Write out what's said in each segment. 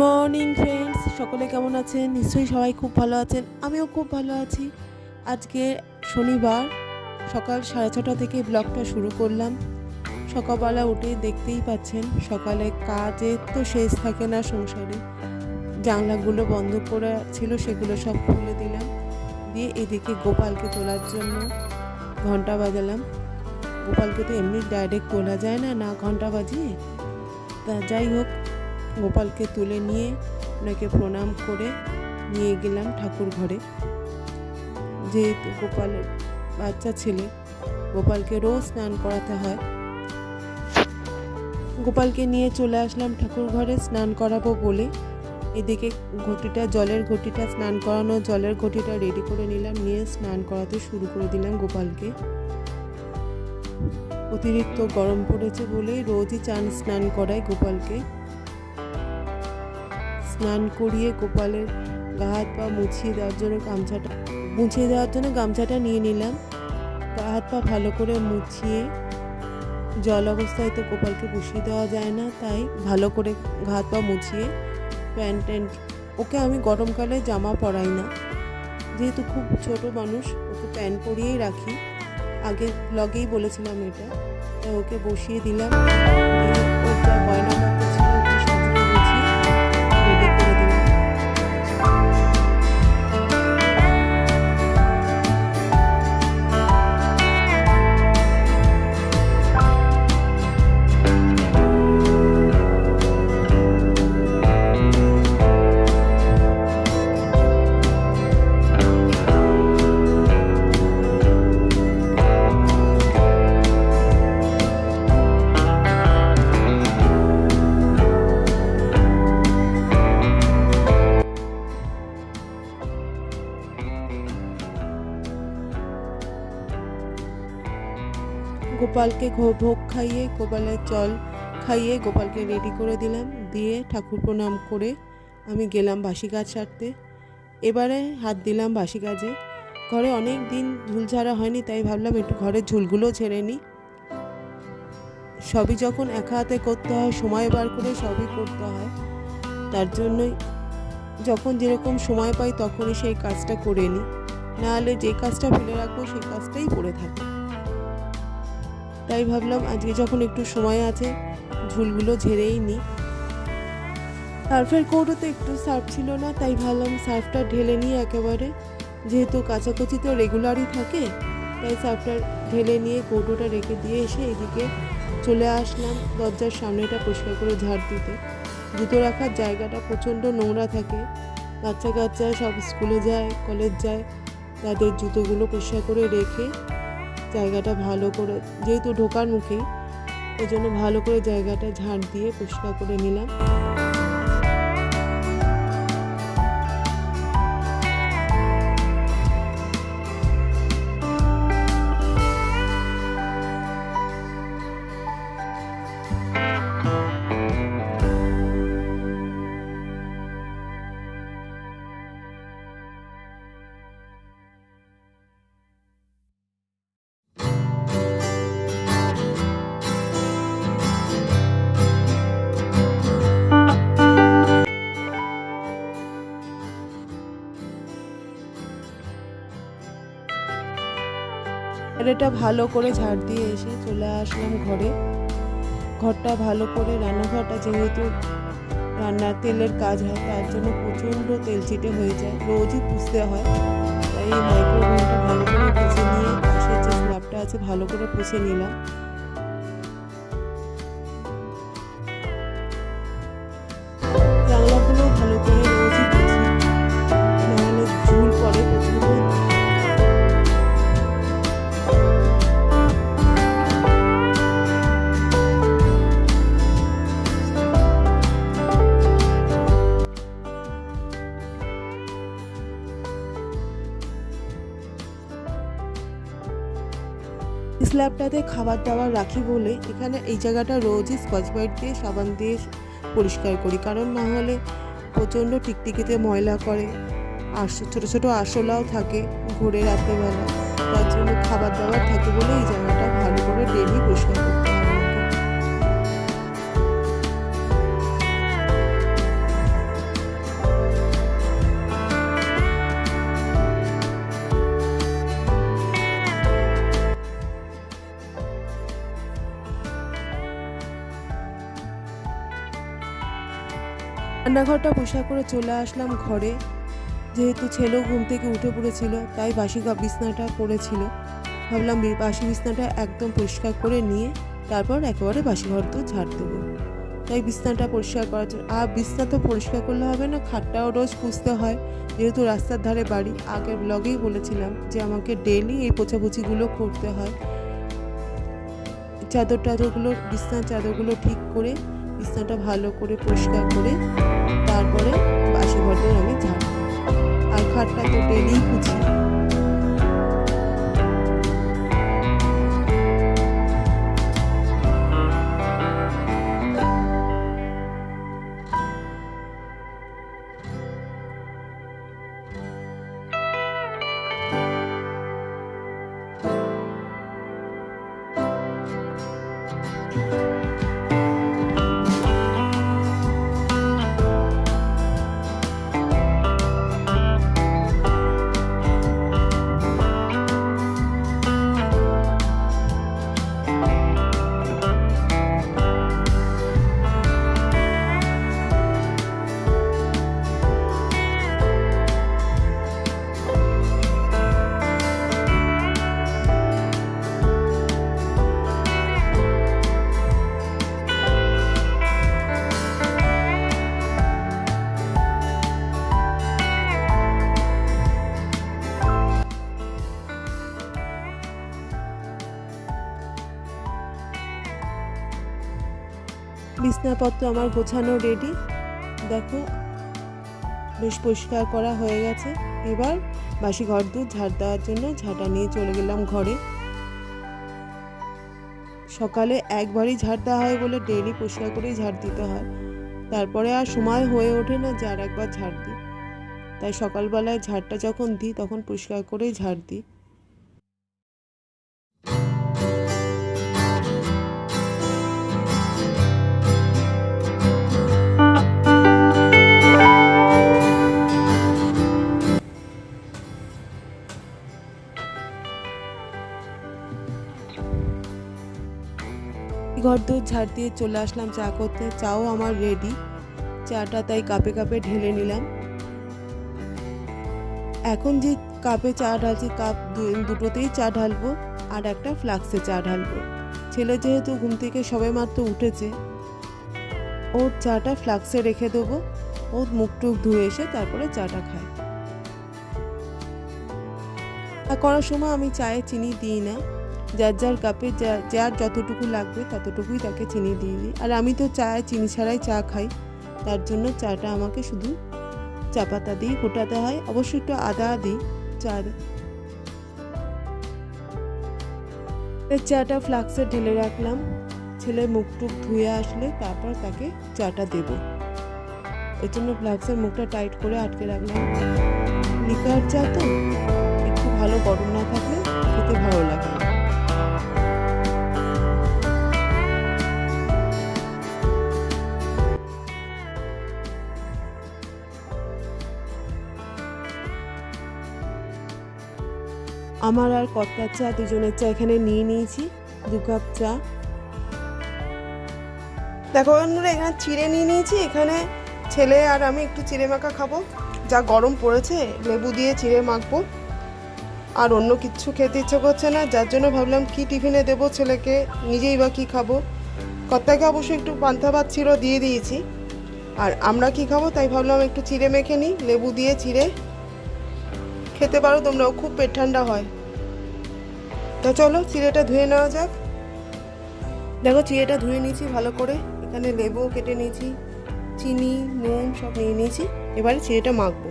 Morning friends, সকলে কেমন আছেন? নিশ্চয়ই সবাই খুব ভালো আছেন। আমিও খুব ভালো আছি। আজকে শনিবার, সকাল সাড়ে ছটা থেকে ব্লগটা শুরু করলাম। সকালবেলা উঠে দেখতেই পাচ্ছেন, সকালে কাজের তো শেষ থাকে না সংসারে। জানলাগুলো বন্ধ করে ছিল, সেগুলো সব খুলে দিলাম। দিয়ে এদিকে গোপালকে তোলার জন্য ঘণ্টা বাজালাম। গোপালকে তো এমনি ডাইরেক্ট তোলা যায় না না ঘণ্টা বাজিয়ে? তা যাই হোক গোপালকে তুলে নিয়ে ওনাকে প্রণাম করে নিয়ে গেলাম ঠাকুর ঘরে। যেহেতু গোপালের বাচ্চা ছেলে, গোপালকে রোজ স্নান করাতে হয়। গোপালকে নিয়ে চলে আসলাম ঠাকুর ঘরে স্নান করাবো বলে। এদিকে ঘটিটা, জলের ঘটিটা, স্নান করানো, জলের ঘটিটা রেডি করে নিলাম, নিয়ে স্নান করাতে শুরু করে দিলাম গোপালকে। অতিরিক্ত গরম পড়েছে বলে রোজই চান স্নান করায় গোপালকে। স্নান করিয়ে গোপালের গা হাত পা মুছিয়ে দেওয়ার জন্য গামছাটা, মুছিয়ে দেওয়ার জন্য গামছাটা নিয়ে নিলাম। গা হাত পা ভালো করে মুছিয়ে, জল অবস্থায় তো গোপালকে বসিয়ে দেওয়া যায় না, তাই ভালো করে গা হাত পা মুছিয়ে প্যান্ট ট্যান্ট, ওকে আমি গরমকালে জামা পরাই না। যেহেতু খুব ছোট মানুষ, ওকে প্যান্ট পরিয়েই রাখি। আগে ব্লগেই বলেছিলাম এটা ওকে বসিয়ে দিলাম। ওর যা গয়নাপত্র গোপালকে ভোগ খাইয়ে গোপালের জল খাইয়ে গোপালকে রেডি করে দিলাম। দিয়ে ঠাকুর প্রণাম করে আমি গেলাম বাসি গাছ সারতে। এবারে হাত দিলাম বাসি গাছে। ঘরে অনেক দিন ঝুল ঝাড়া হয়নি, তাই ভাবলাম একটু ঘরের ঝুলগুলো ছেড়ে নিই। সবই যখন একা হাতে করতে হয়, সময় বার করে সবই করতে হয়। তার জন্যই যখন যেরকম সময় পাই, তখনই সেই কাজটা করে নিই। নাহলে যে কাজটা ফেলে রাখব, সেই কাজটাই পড়ে থাকে। তাই ভাবলাম আজকে যখন একটু সময় আছে, ঝুলগুলো ঝেড়েই নিই। সার্ফের কৌটোতে একটু সার্ফ ছিল না, তাই ভাবলাম সার্ফটা ঢেলে নিয়ে একেবারে। যেহেতু কাচাকুচি তো রেগুলারই থাকে, তাই সার্ফটা ঢেলে নিয়ে কৌটোটা রেখে দিয়ে এসে এদিকে চলে আসলাম দরজার সামনেটা পরিষ্কার করে ঝাড় দিতে। জুতো রাখার জায়গাটা প্রচণ্ড নোংরা থাকে। বাচ্চা কাচ্চা সব স্কুলে যায়, কলেজ যায়, তাদের জুতোগুলো পরিষ্কার করে রেখে জায়গাটা ভালো করে, যেহেতু ঢোকার মুখেই ওই জন্য ভালো করে জায়গাটা ঝাঁট দিয়ে পরিষ্কার করে নিলাম। আর ভালো করে ঝাড় দিয়ে এসে চলে আসলাম ঘরে। ঘরটা ভালো করে, রান্নাঘরটা যেহেতু রান্নার তেলের কাজ হয়, তার জন্য প্রচণ্ড তেল ছিটে হয়ে যায়, রোজই পুষতে হয়। তাই এই মাইক্রোওভেনটা ভালো করে পুষে নিয়ে পাশের যে স্ল্যাবটা আছে, ভালো করে পুষে নিলাম। স্ল্যাবটাতে খাবার দাবার রাখি বলে এখানে এই জায়গাটা রোজই স্কচ ব্রাইট দিয়ে, সাবান দিয়ে পরিষ্কার করি। কারণ না হলে প্রচণ্ড টিকটিকিতে ময়লা করে। আর ছোটো ছোটো আসলাও থাকে ঘুরে রাত্রেবেলা। তার জন্য খাবার দাবার থাকে বলে এই জায়গাটা ভালো করে রান্নাঘরটা পরিষ্কার করে চলে আসলাম ঘরে। যেহেতু ছেলেও ঘুম থেকে উঠে পড়েছিল, তাই বাসি বিছনাটা পড়েছিল। ভাবলাম বাসি বিছনাটা একদম পরিষ্কার করে নিয়ে তারপর একেবারে বাসি ঘর তো ঝাড় দেবো। তাই বিছনাটা পরিষ্কার করার জন্য আর বিছনা তো পরিষ্কার করলে হবে না, খাটটাও রোজ পুষতে হয়। যেহেতু রাস্তার ধারে বাড়ি, আগের ব্লগেই বলেছিলাম যে আমাকে ডেলি এই পোছাপুছিগুলো করতে হয়। চাদর টাদরগুলো বিছনার চাদরগুলো ঠিক করে বিছনাটা ভালো করে পরিষ্কার করে তারপরে বাসি ঘরটা আমি ঝাড় আর খাটটা তো ডেলি পুছি বিছনাপত্র আমার গোছানো রেডি দেখো, বেশ পরিষ্কার করা হয়ে গেছে। এবার বাসি ঘর দূর ঝাড় দেওয়ার জন্য ঝাঁটা নিয়ে চলে গেলাম ঘরে। সকালে একবারই ঝাড় দেওয়া হয় বলে ডেইলি পরিষ্কার করেই ঝাড় দিতে হয়। তারপরে আর সময় হয়ে ওঠে না যে আর একবার ঝাড় দিই। তাই সকালবেলায় ঝাড়টা যখন দিই, তখন পরিষ্কার করেই ঝাড় দিই। ঘর দূর ঝাড় দিয়ে চলে আসলাম, চা করতে। চাও আমার রেডি চাটা তাই কাপে কাপে ঢেলে নিলাম। এখন যে কাপে চা ঢালছি, কাপ দুটোতেই চা ঢালবো আর একটা ফ্লাক্সে চা ঢালবো। ছেলে যেহেতু ঘুম থেকে সবে মাত্র উঠেছে, ওর চাটা ফ্লাক্সে রেখে দেবো। ও মুখ টুক ধুয়ে এসে তারপরে চাটা খায় আর করার সময় আমি চায়ে চিনি দিই না। যার যার কাপে যা- যার যতটুকু লাগবে ততটুকুই তাকে চিনি দিয়ে দিই। আর আমি তো চায়ে চিনি ছাড়াই চা খাই। তার জন্য চাটা আমাকে শুধু চা পাতা দিয়ে ফোটাতে হয়। অবশ্যই একটু আদা দিই, চা চাটা ফ্লাক্সে ঢেলে রাখলাম। ছেলে মুখ টুক ধুয়ে আসলে তারপর তাকে চাটা দেব। এর জন্য ফ্লাক্সের মুখটা টাইট করে আটকে রাখলাম। লিকার চা তো? একটু ভালো গরম না থাকলে খেতে ভালো লাগে। আমার আর কত্তার চা দুজনের চা এখানে নিয়ে নিয়েছি, দু কাপ চা। দেখো বন্ধুরা, এখানে চিড়ে নিয়ে নিয়েছি, এখানে ছেলে আর আমি একটু চিড়ে মাখা খাব। যা গরম পড়েছে, লেবু দিয়ে চিড়ে মাখবো। আর অন্য কিছু খেতে ইচ্ছে করছে না, যার জন্য ভাবলাম কি টিফিনে দেবো ছেলেকে, নিজেই বা কী খাব। কর্তাকে অবশ্যই একটু পান্তা ভাত ছিল দিয়ে দিয়েছি। আর আমরা কি খাব, তাই ভাবলাম একটু চিড়ে মেখে নিই, লেবু দিয়ে চিড়ে। খেতে পারো তোমরাও, খুব পেট ঠান্ডা হয়। তো চলো চিড়েটা ধুয়ে নেওয়া যাক। দেখো চিড়েটা ধুয়ে নিয়েছি ভালো করে। এখানে লেবুও কেটে নিয়েছি, চিনি নুন সব নিয়ে নিয়েছি। এবারে চিড়েটা মাখবো।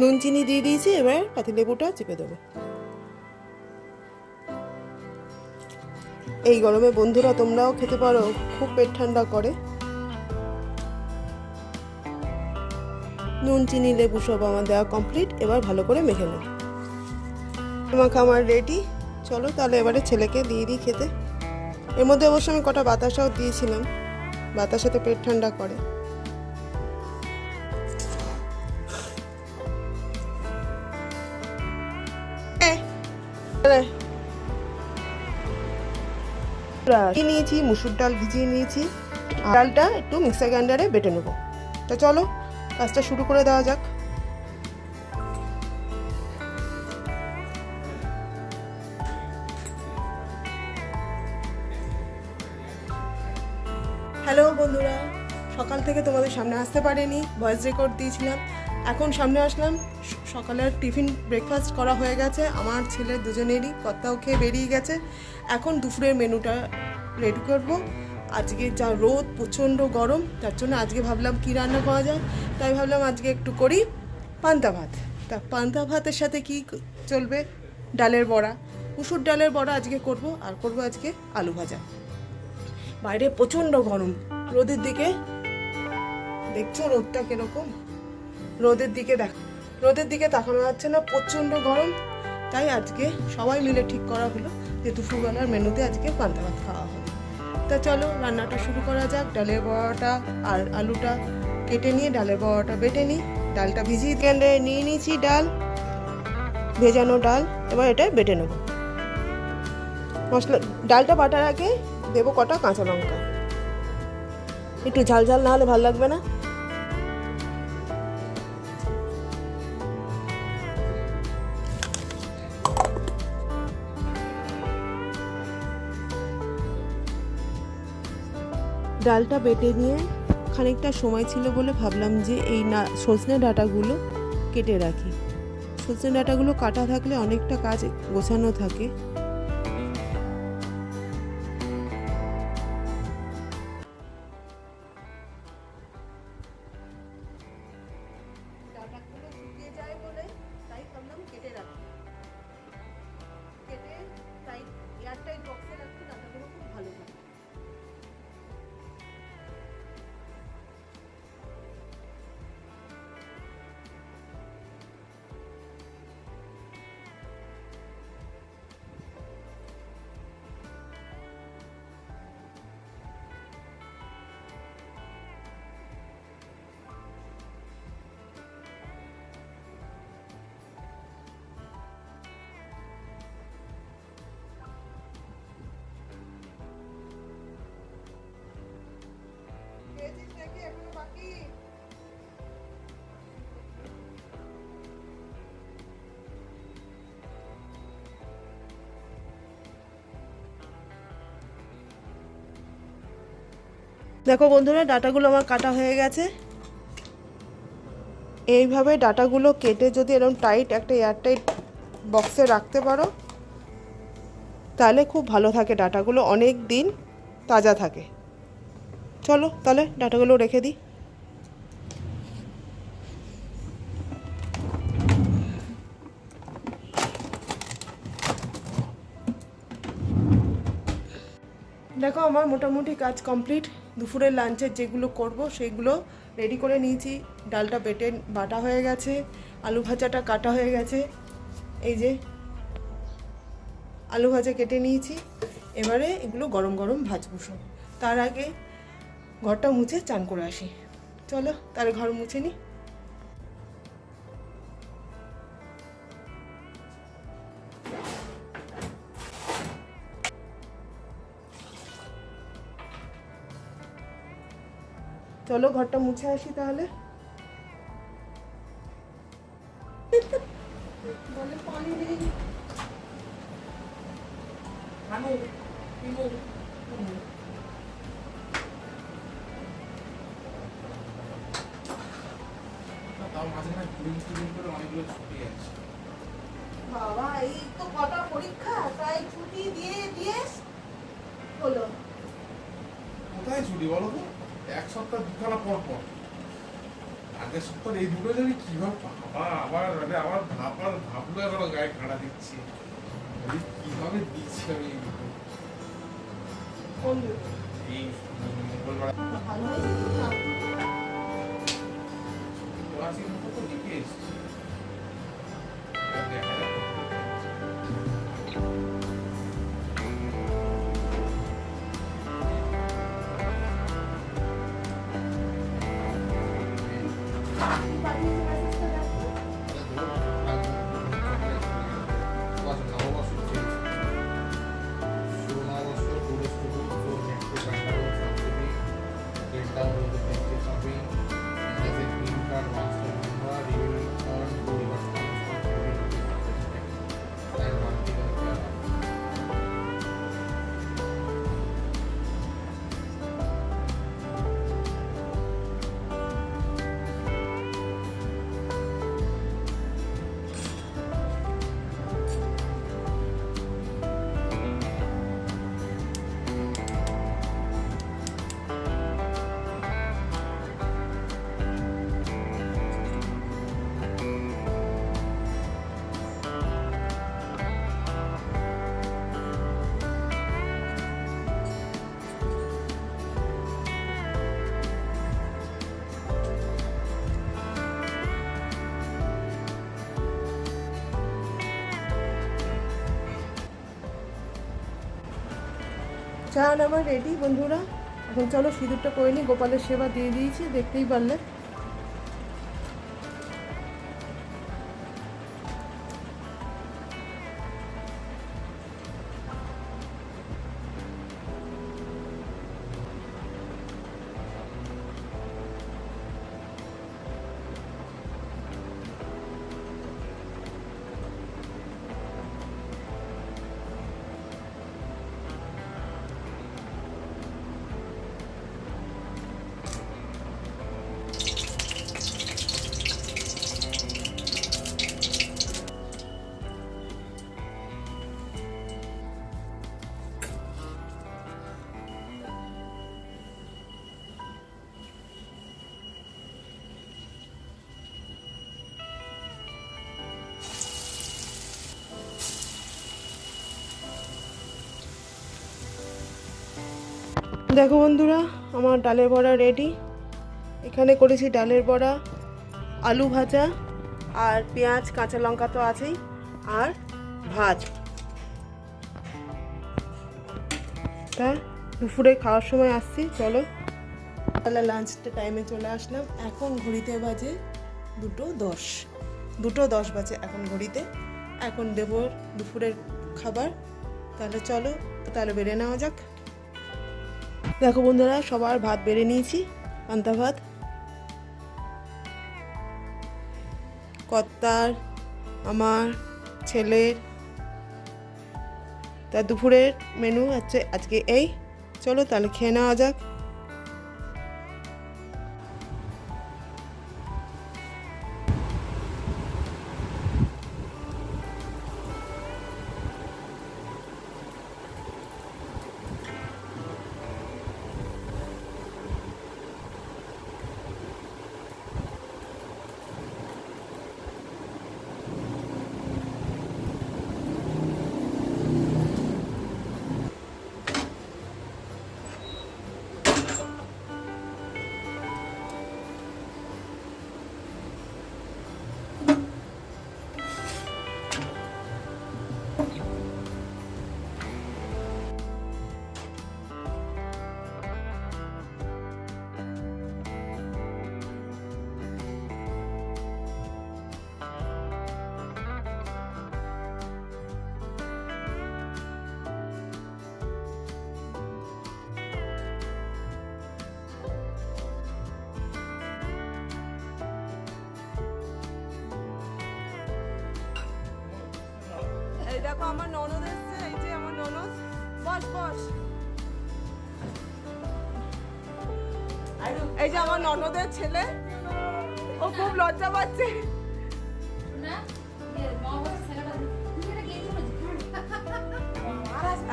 নুন, চিনি দিয়ে দিয়েছি, এবার পাতি লেবুটা চেপে দেবো। এই গরমে বন্ধুরা, তোমরাও খেতে পারো। খুব পেট ঠান্ডা করে। নুন, চিনি, লেবু সব আমার দেওয়া কমপ্লিট এবার ভালো করে মেখে নেব। মাখা আমার রেডি চলো তাহলে এবারে ছেলেকে দিয়ে দিই খেতে। এর মধ্যে অবশ্য আমি কটা বাতাসাও দিয়েছিলাম। বাতাসেতে পেট ঠান্ডা করে। কি নিয়েছি? মুসুর ডাল ভিজিয়ে নিয়েছি। ডালটা একটু মিক্সার গ্রাইন্ডারে বেটে নেব। তো চলো, কাজটা শুরু করে দেওয়া যাক। হ্যালো বন্ধুরা, সকাল থেকে তোমাদের সামনে আসতে পারিনি, ভয়েস রেকর্ড দিয়েছিলাম। এখন সামনে আসলাম সকালের টিফিন ব্রেকফাস্ট করা হয়ে গেছে। আমার ছেলে দুজনেরই কর্তাও খেয়ে বেরিয়ে গেছে। এখন দুপুরের মেনুটা রেডি করব। আজকে যা রোদ, প্রচণ্ড গরম, তার জন্য আজকে ভাবলাম কী রান্না করা যায়? তাই ভাবলাম আজকে একটু করি পান্তা ভাত। তা পান্তা ভাতের সাথে কি চলবে? ডালের বড়া। মুসুর ডালের বড়া আজকে করব, আর করব আজকে আলু ভাজা। বাইরে প্রচণ্ড গরম। রোদের দিকে দেখছ রোদটা কীরকম? রোদের দিকে দেখ রোদের দিকে তাকানো যাচ্ছে না, প্রচণ্ড গরম। তাই আজকে সবাই মিলে ঠিক করা হলো যে দুপুরবেলার মেনুতে আজকে পান্তা ভাত খাওয়া হবে তা চলো, রান্নাটা শুরু করা যাক। ডালের বড়াটা আর আলুটা কেটে নিয়ে ডালের বড়াটা বেটে নিই। ডালটা ভিজিয়ে কেন্দ্রে নিয়ে নিয়েছি ডাল। ভেজানো ডাল, এবার এটা বেটে নেব। মশলা, ডালটা বাটার আগে দেবো কটা কাঁচা লঙ্কা। একটু ঝাল ঝাল না হলে ভালো লাগবে না। ডালটা বেটে নিয়ে খানিকটা সময় ছিল বলে ভাবলাম যে এই না, সজনে ডাটাগুলো কেটে রাখি। সজনে ডাটাগুলো কাটা থাকলে অনেকটা কাজ গোছানো থাকে। এখনও বাকি। দেখো বন্ধুরা, ডাটাগুলো আমার কাটা হয়ে গেছে। এইভাবে ডাটাগুলো কেটে যদি এরকম টাইট একটা এয়ারটাইট বক্সে রাখতে পারো, তাহলে খুব ভালো থাকে ডাটাগুলো, অনেক দিন তাজা থাকে। চলো, তাহলে ডাটাগুলো রেখে দিই। দেখো, আমার মোটামুটি কাজ কমপ্লিট। দুপুরের লাঞ্চের যেগুলো করব, সেগুলো রেডি করে নিয়েছি। ডালটা বেটে বাটা হয়ে গেছে, আলু ভাজাটা কাটা হয়ে গেছে। এই যে, আলু ভাজা কেটে নিয়েছি। এবারে এগুলো গরম গরম ভাজবো সব। তার আগে ঘরটা মুছে চান করে আসি। চলো, তার ঘর মুছে নিই চলো, ঘরটা মুছে আসি তাহলে। পানি কুড়ি কুড়ি করে অনেকগুলো ছুটি আছে বাবা এই তো কটা পরীক্ষা তাই ছুটি দিয়ে দিয়ে হলো। কোথায় ছুটি বলো তো? এক সপ্তাহ দুখানা পর পর। আগের সপ্তাহ এই দুটো জানি কীভাবে বাবা আবার মানে আমার ভাবার ভাবলো এখনও গায়ে কাঁড়া দিচ্ছে। কীভাবে দিচ্ছি আমি? এই মঙ্গলবার ভালো হয়েছে তো চান আমার রেডি বন্ধুরা। এখন চলো সিঁদুরটা করে নিই গোপালের সেবা দিয়ে দিয়েছি, দেখতেই পারলে। দেখো বন্ধুরা, আমার ডালের বড়া রেডি এখানে করেছি ডালের বড়া, আলু ভাজা, আর পেঁয়াজ, কাঁচা লঙ্কা তো আছেই, আর ভাত। তা, দুপুরে খাওয়ার সময় আসছি, চলো। তাহলে লাঞ্চটা টাইমে চলে আসলাম। এখন ঘড়িতে বাজে দুটো দশ। দুটো দশ বাজে এখন ঘড়িতে। এখন দেব দুপুরের খাবার। তাহলে চলো, তাহলে বেড়ে নেওয়া যাক। দেখো বন্ধুরা, সবার ভাত বেড়ে নিয়েছি। পান্তা ভাত, কর্তার, আমার ছেলের তা দুপুরের মেনু হচ্ছে আজকে এই। চলো তাহলে খেয়ে নেওয়া যাক। এই দেখো আমার ননদ এসছে এই যে আমার ননদ। বস বস। এই যে আমার ননদের ছেলে। ও খুব লজ্জা পাচ্ছে।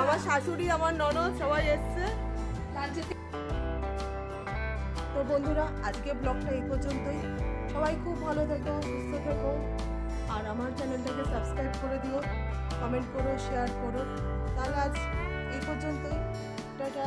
আমার শাশুড়ি আমার ননদ সবাই এসছে। তো বন্ধুরা আজকে ব্লগটা এই পর্যন্তই। সবাই খুব ভালো থেকো সুস্থ থেকো। আর আমার চ্যানেলটাকে সাবস্ক্রাইব করে দিও। কমেন্ট করো শেয়ার করো। তাহলে আজ এই পর্যন্তই। টাটা।